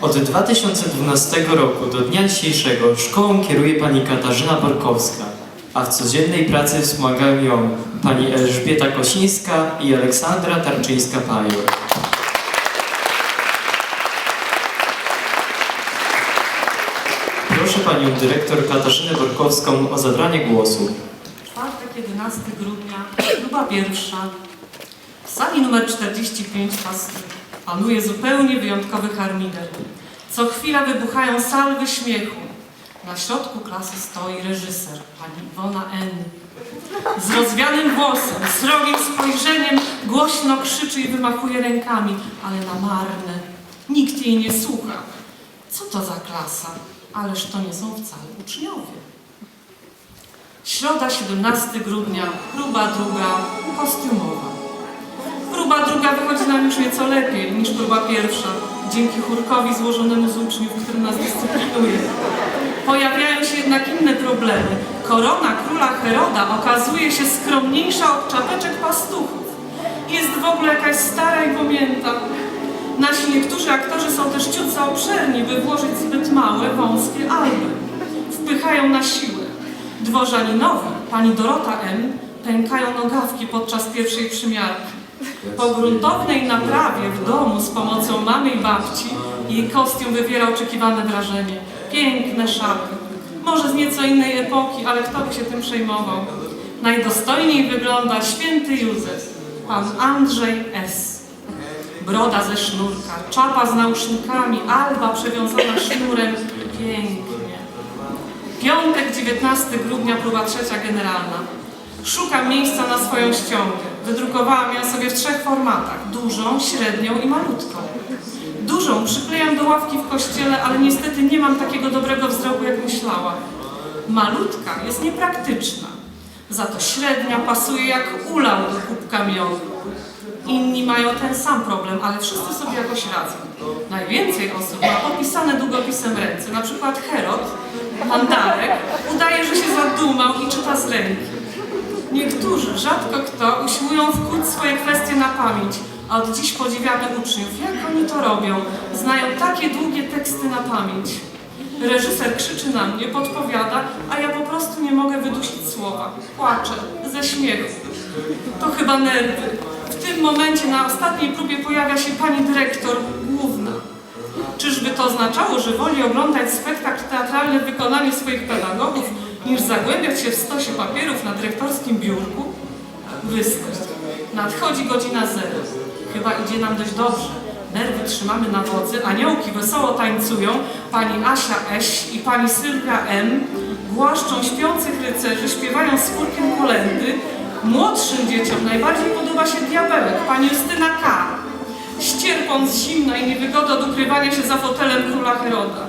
Od 2012 roku do dnia dzisiejszego szkołą kieruje pani Katarzyna Borkowska, a w codziennej pracy wspomagają ją pani Elżbieta Kosińska i Aleksandra Tarczyńska-Pajor. Proszę panią dyrektor Katarzynę Borkowską o zabranie głosu. Czwartek, 11 grudnia, próba pierwsza. W sali numer 45 pas- panuje zupełnie wyjątkowy harmider. Co chwila wybuchają salwy śmiechu. Na środku klasy stoi reżyser, pani Iwona N. Z rozwianym włosem, srogim spojrzeniem, głośno krzyczy i wymachuje rękami, ale na marne. Nikt jej nie słucha. Co to za klasa? Ależ to nie są wcale uczniowie. Środa, 17 grudnia, próba druga, kostiumowa. Próba druga wychodzi nam już nieco lepiej niż próba pierwsza, dzięki chórkowi złożonemu z uczniów, który nas dyscyplinuje. Pojawiają się jednak inne problemy. Korona króla Heroda okazuje się skromniejsza od czapeczek pastuchów. Jest w ogóle jakaś stara i pamięta. Nasi niektórzy aktorzy są też ciut za obszerni, by włożyć zbyt małe, wąskie alby. Wpychają na siłę. Dworzaninowi, pani Dorota M., pękają nogawki podczas pierwszej przymiarki. Po gruntownej naprawie w domu z pomocą mamy i babci jej kostium wywiera oczekiwane wrażenie. Piękne szaty. Może z nieco innej epoki, ale kto by się tym przejmował? Najdostojniej wygląda święty Józef, pan Andrzej S. Broda ze sznurka, czapa z nausznikami, alba przewiązana sznurem. Pięknie. Piątek, 19 grudnia, próba trzecia generalna. Szukam miejsca na swoją ściągę. Wydrukowałam ją sobie w trzech formatach. Dużą, średnią i malutką. Dużą przyklejam do ławki w kościele, ale niestety nie mam takiego dobrego wzroku, jak myślałam. Malutka jest niepraktyczna. Za to średnia pasuje jak ulał do kubka miodu. Inni mają ten sam problem, ale wszyscy sobie jakoś radzą. Najwięcej osób ma popisane długopisem ręce, na przykład Herod, pan Darek, udaje, że się zadumał i czyta z ręki. Niektórzy, rzadko kto, usiłują wkuć swoje kwestie na pamięć, a od dziś podziwiamy uczniów, jak oni to robią. Znają takie długie teksty na pamięć. Reżyser krzyczy na mnie, podpowiada, a ja po prostu nie mogę wydusić słowa. Płaczę ze śmiechu. To chyba nerwy. W tym momencie na ostatniej próbie pojawia się pani dyrektor główna. Czyżby to oznaczało, że woli oglądać spektakl teatralny w wykonaniu swoich pedagogów, niż zagłębiać się w stosie papierów na dyrektorskim biurku? Występ. Nadchodzi godzina zero. Chyba idzie nam dość dobrze. Nerwy trzymamy na wodzy, aniołki wesoło tańcują, pani Asia Eś i pani Sylwia M. głaszczą śpiących rycerzy, śpiewają z chórkiem kolendy. Młodszym dzieciom najbardziej podoba się diabełek, pani Justyna K. Ścierpąc zimna i niewygody od ukrywania się za fotelem króla Heroda.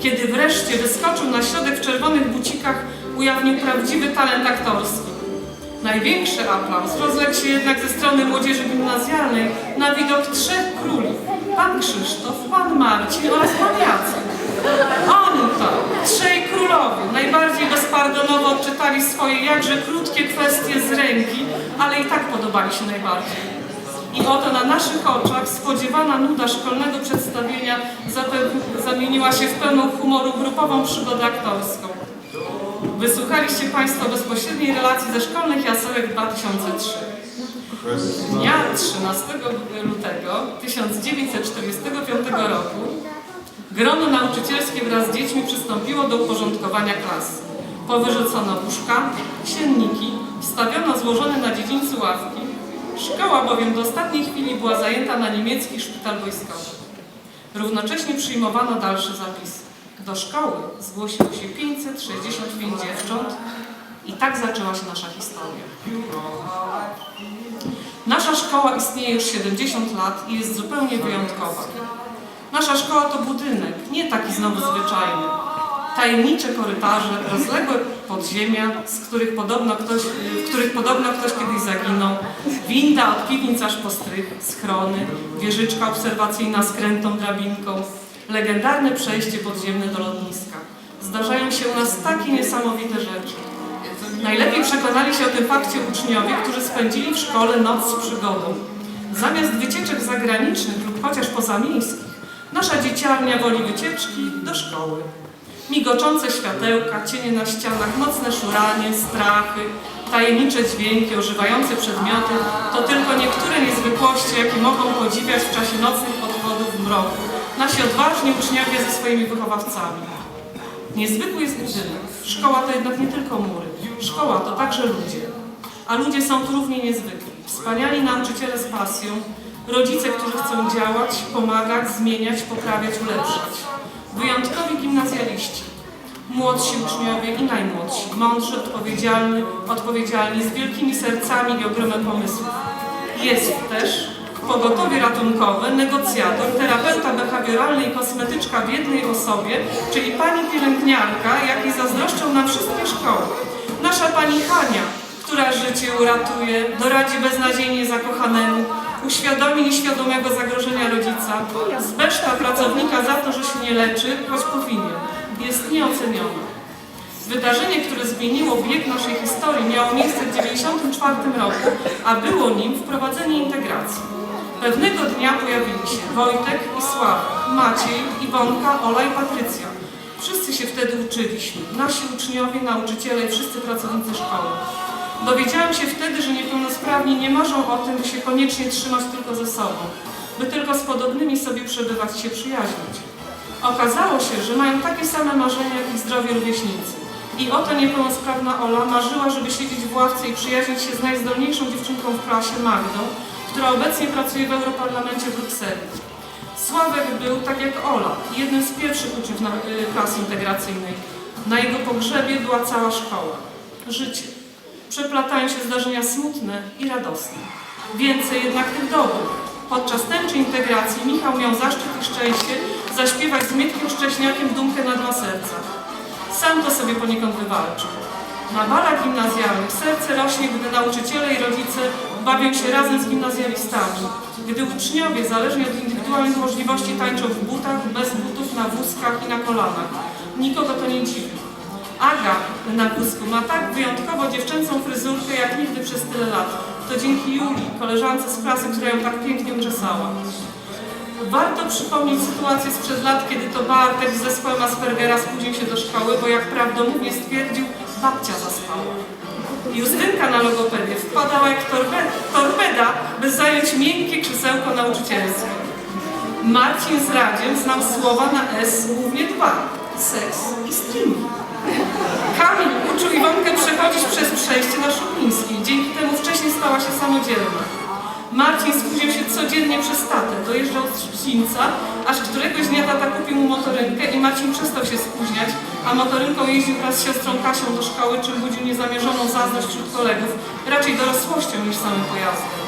Kiedy wreszcie wyskoczył na środek w czerwonych bucikach, ujawnił prawdziwy talent aktorski. Największy aplauz rozległ się jednak ze strony młodzieży gimnazjalnej na widok trzech króli. Pan Krzysztof, pan Marcin oraz pan Jacek. Oni to, trzej królowie, najbardziej bezpardonowo odczytali swoje jakże krótkie kwestie z ręki, ale i tak podobali się najbardziej. I oto na naszych oczach spodziewana nuda szkolnego przedstawienia zamieniła się w pełną humoru grupową przygodę aktorską. Wysłuchaliście Państwo bezpośredniej relacji ze szkolnych jasełek 2003. Dnia 13 lutego 1945 roku grono nauczycielskie wraz z dziećmi przystąpiło do uporządkowania klas. Powyrzucono łóżka, sienniki, wstawiono złożone na dziedzińcu ławki. Szkoła bowiem do ostatniej chwili była zajęta na niemiecki szpital wojskowy. Równocześnie przyjmowano dalsze zapisy. Do szkoły zgłosiło się 565 dziewcząt i tak zaczęła się nasza historia. Nasza szkoła istnieje już 70 lat i jest zupełnie wyjątkowa. Nasza szkoła to budynek, nie taki znowu zwyczajny. Tajemnicze korytarze, rozległe podziemia, z których podobno ktoś, w których podobno ktoś kiedyś zaginął, winda od piwnic aż po strych, schrony, wieżyczka obserwacyjna z krętą drabinką, legendarne przejście podziemne do lotniska. Zdarzają się u nas takie niesamowite rzeczy. Najlepiej przekonali się o tym fakcie uczniowie, którzy spędzili w szkole noc z przygodą. Zamiast wycieczek zagranicznych lub chociaż pozamiejskich, Nasza dzieciarnia woli wycieczki do szkoły. Migoczące światełka, cienie na ścianach, nocne szuranie, strachy, tajemnicze dźwięki, ożywające przedmioty to tylko niektóre niezwykłości, jakie mogą podziwiać w czasie nocnych podchodów w mroku nasi odważni uczniowie ze swoimi wychowawcami. Niezwykły jest budynek. Szkoła to jednak nie tylko mury. Szkoła to także ludzie. A ludzie są tu równie niezwykli. Wspaniali nauczyciele z pasją, rodzice, którzy chcą działać, pomagać, zmieniać, poprawiać, ulepszać. Wyjątkowi gimnazjaliści, młodsi uczniowie i najmłodsi, mądrzy, odpowiedzialni, odpowiedzialni, z wielkimi sercami i ogromem pomysłów. Jest też pogotowie ratunkowe, negocjator, terapeuta behawioralny i kosmetyczka w jednej osobie, czyli pani pielęgniarka, jakiej zazdroszczą nam wszystkie szkoły. Nasza pani Hania, która życie uratuje, doradzi beznadziejnie zakochanemu, uświadomi nieświadomego zagrożenia rodzica, zbeszta pracownika za to, że się nie leczy, choć powinien. Jest nieoceniona. Wydarzenie, które zmieniło bieg naszej historii, miało miejsce w 1994 roku, a było nim wprowadzenie integracji. Pewnego dnia pojawili się Wojtek i Sławek, Maciej, Iwonka, Ola i Patrycja. Wszyscy się wtedy uczyliśmy, nasi uczniowie, nauczyciele i wszyscy pracownicy szkoły. Dowiedziałam się wtedy, że niepełnosprawni nie marzą o tym, by się koniecznie trzymać tylko ze sobą, by tylko z podobnymi sobie przebywać i się przyjaźnić. Okazało się, że mają takie same marzenia jak ich zdrowi rówieśnicy. I oto niepełnosprawna Ola marzyła, żeby siedzieć w ławce i przyjaźnić się z najzdolniejszą dziewczynką w klasie, Magdą, która obecnie pracuje w Europarlamencie Brukseli. Sławek był, tak jak Ola, jednym z pierwszych uczniów na, y, klas integracyjnej. Na jego pogrzebie była cała szkoła. Życie. Przeplatają się zdarzenia smutne i radosne. Więcej jednak tych dobrych. Podczas tęczy integracji Michał miał zaszczyt i szczęście zaśpiewać z Mietkiem Szcześniakiem dumkę na dwa serca. Sam to sobie poniekąd wywalczył. Na balach gimnazjalnych serce rośnie, gdy nauczyciele i rodzice bawią się razem z gimnazjalistami. Gdy uczniowie, zależnie od indywidualnych możliwości, tańczą w butach, bez butów, na wózkach i na kolanach. Nikogo to nie dziwi. Aga na wózku ma tak wyjątkowo dziewczęcą fryzurkę jak nigdy przez tyle lat. To dzięki Julii, koleżance z klasy, która ją tak pięknie uczesała. Warto przypomnieć sytuację sprzed lat, kiedy to Bartek z zespołem Aspergera spóźnił się do szkoły, bo jak prawdomównie stwierdził, babcia zaspała. Justynka na logopedię wpadała jak torpe torpeda, by zająć miękkie krzesełko nauczycielskie. Marcin z Radziem znał słowa na S głównie dwa. Seks i streaming. Kamil uczył Iwonkę przechodzić przez przejście na Szumińskiej. Dzięki temu wcześniej stała się samodzielna. Marcin spóźnił się codziennie przez tatę. Dojeżdżał z Trzcińca, aż któregoś dnia tata kupił mu motorynkę i Marcin przestał się spóźniać, a motorynką jeździł wraz z siostrą Kasią do szkoły, czym budził niezamierzoną zazdrość wśród kolegów, raczej dorosłością niż samym pojazdem.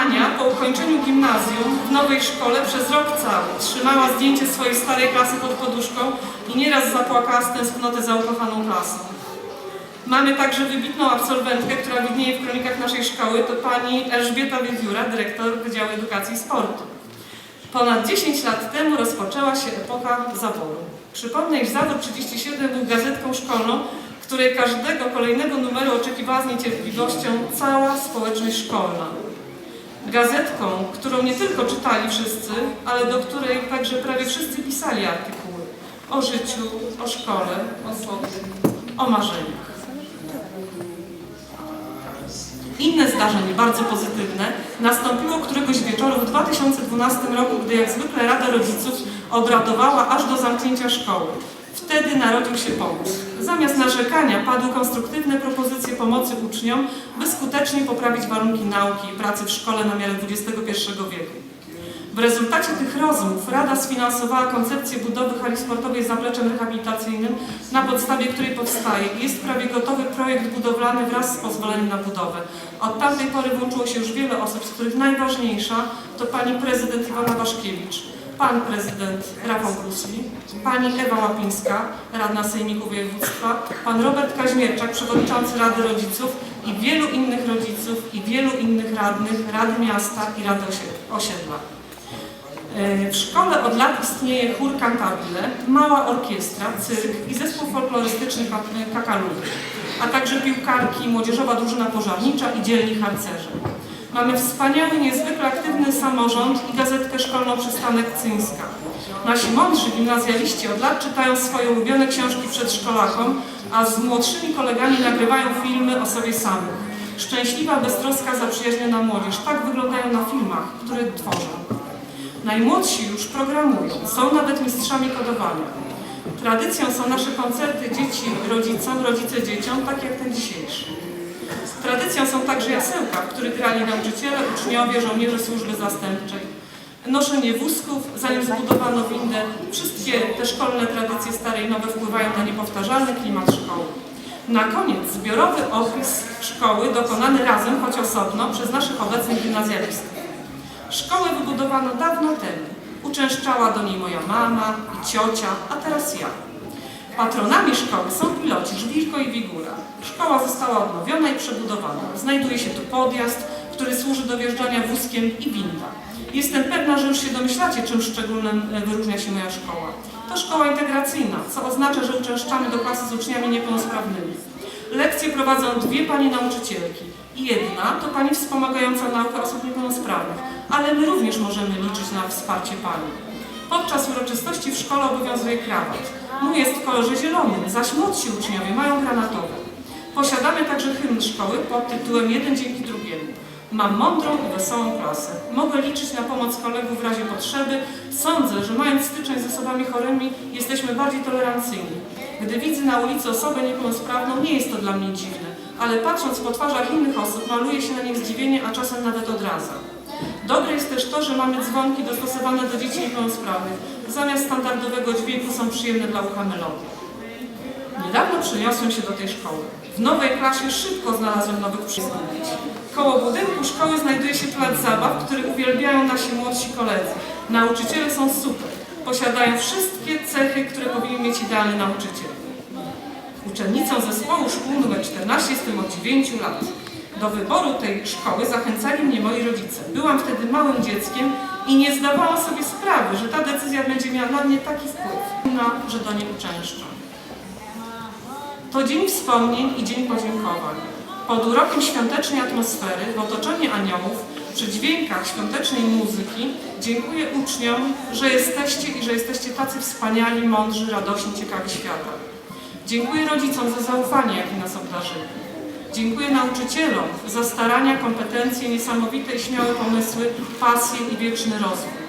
Ania po ukończeniu gimnazjum w nowej szkole przez rok cały trzymała zdjęcie swojej starej klasy pod poduszką i nieraz zapłakała z tęsknoty za ukochaną klasą. Mamy także wybitną absolwentkę, która widnieje w kronikach naszej szkoły, to pani Elżbieta Wiewióra, dyrektor Wydziału Edukacji i Sportu. Ponad 10 lat temu rozpoczęła się epoka zaworu. Przypomnę, iż zawód 37 był gazetką szkolną, której każdego kolejnego numeru oczekiwała z niecierpliwością cała społeczność szkolna. Gazetką, którą nie tylko czytali wszyscy, ale do której także prawie wszyscy pisali artykuły o życiu, o szkole, o sobie, o marzeniach. Inne zdarzenie, bardzo pozytywne, nastąpiło któregoś wieczoru w 2012 roku, gdy jak zwykle Rada Rodziców obradowała aż do zamknięcia szkoły. Wtedy narodził się pomysł. Zamiast narzekania padły konstruktywne propozycje pomocy uczniom, by skutecznie poprawić warunki nauki i pracy w szkole na miarę XXI wieku. W rezultacie tych rozmów Rada sfinansowała koncepcję budowy hali sportowej z zapleczem rehabilitacyjnym, na podstawie której powstaje i jest prawie gotowy projekt budowlany wraz z pozwoleniem na budowę. Od tamtej pory włączyło się już wiele osób, z których najważniejsza to pani prezydent Iwona Waszkiewicz, pan prezydent Rafał Grusli, pani Ewa Łapińska, radna Sejmiku Województwa, pan Robert Kaźmierczak, przewodniczący Rady Rodziców i wielu innych rodziców i wielu innych radnych, Rady Miasta i Rady Osie- Osiedla. E, W szkole od lat istnieje chór cantabile, mała orkiestra, cyrk i zespół folklorystyczny Ka- Kakaludy, a także piłkarki, młodzieżowa drużyna pożarnicza i dzielni harcerze. Mamy wspaniały, niezwykle aktywny samorząd i gazetkę szkolną Przystanek Cyńska. Nasi mądrzy gimnazjaliści od lat czytają swoje ulubione książki przedszkolakom, a z młodszymi kolegami nagrywają filmy o sobie samych. Szczęśliwa, beztroska, zaprzyjaźniona młodzież. Tak wyglądają na filmach, które tworzą. Najmłodsi już programują, są nawet mistrzami kodowania. Tradycją są nasze koncerty dzieci rodzicom, rodzice dzieciom, tak jak ten dzisiejszy. Tradycją są także jasełka, w których grali nauczyciele, uczniowie, żołnierze służby zastępczej. Noszenie wózków, zanim zbudowano windę, wszystkie te szkolne tradycje stare i nowe wpływają na niepowtarzalny klimat szkoły. Na koniec zbiorowy opis szkoły dokonany razem, choć osobno, przez naszych obecnych gimnazjalistów. Szkołę wybudowano dawno temu. Uczęszczała do niej moja mama i ciocia, a teraz ja. Patronami szkoły są piloci Żwirko i Wigura. Szkoła została odnowiona i przebudowana. Znajduje się tu podjazd, który służy do wjeżdżania wózkiem i winda. Jestem pewna, że już się domyślacie, czym szczególnym e, wyróżnia się moja szkoła. To szkoła integracyjna, co oznacza, że uczęszczamy do klasy z uczniami niepełnosprawnymi. Lekcje prowadzą dwie pani nauczycielki. Jedna to pani wspomagająca naukę osób niepełnosprawnych, ale my również możemy liczyć na wsparcie pani. Podczas uroczystości w szkole obowiązuje krawat. Mój jest w kolorze zielonym, zaś młodsi uczniowie mają granatowy. Posiadamy także hymn szkoły pod tytułem Jeden dzięki drugiemu. Mam mądrą i wesołą klasę. Mogę liczyć na pomoc kolegów w razie potrzeby. Sądzę, że mając styczność z osobami chorymi, jesteśmy bardziej tolerancyjni. Gdy widzę na ulicy osobę niepełnosprawną, nie jest to dla mnie dziwne, ale patrząc po twarzach innych osób, maluje się na nich zdziwienie, a czasem nawet odraza. Dobre jest też to, że mamy dzwonki dostosowane do dzieci niepełnosprawnych. Zamiast standardowego dźwięku są przyjemne dla ucha melodie. Niedawno przeniosłem się do tej szkoły. W nowej klasie szybko znalazłem nowych przyjaciół. Koło budynku szkoły znajduje się plac zabaw, który uwielbiają nasi młodsi koledzy. Nauczyciele są super. Posiadają wszystkie cechy, które powinien mieć idealny nauczyciel. Uczennicą zespołu szkół nr 14 jestem od 9 lat. Do wyboru tej szkoły zachęcali mnie moi rodzice. Byłam wtedy małym dzieckiem i nie zdawałam sobie sprawy, że ta decyzja będzie miała na mnie taki wpływ, na, że do niej uczęszczam. To dzień wspomnień i dzień podziękowań. Pod urokiem świątecznej atmosfery, w otoczeniu aniołów, przy dźwiękach świątecznej muzyki, dziękuję uczniom, że jesteście i że jesteście tacy wspaniali, mądrzy, radośni, ciekawi świata. Dziękuję rodzicom za zaufanie, jakie nas obdarzyli. Dziękuję nauczycielom za starania, kompetencje, niesamowite i śmiałe pomysły, pasję i wieczny rozwój.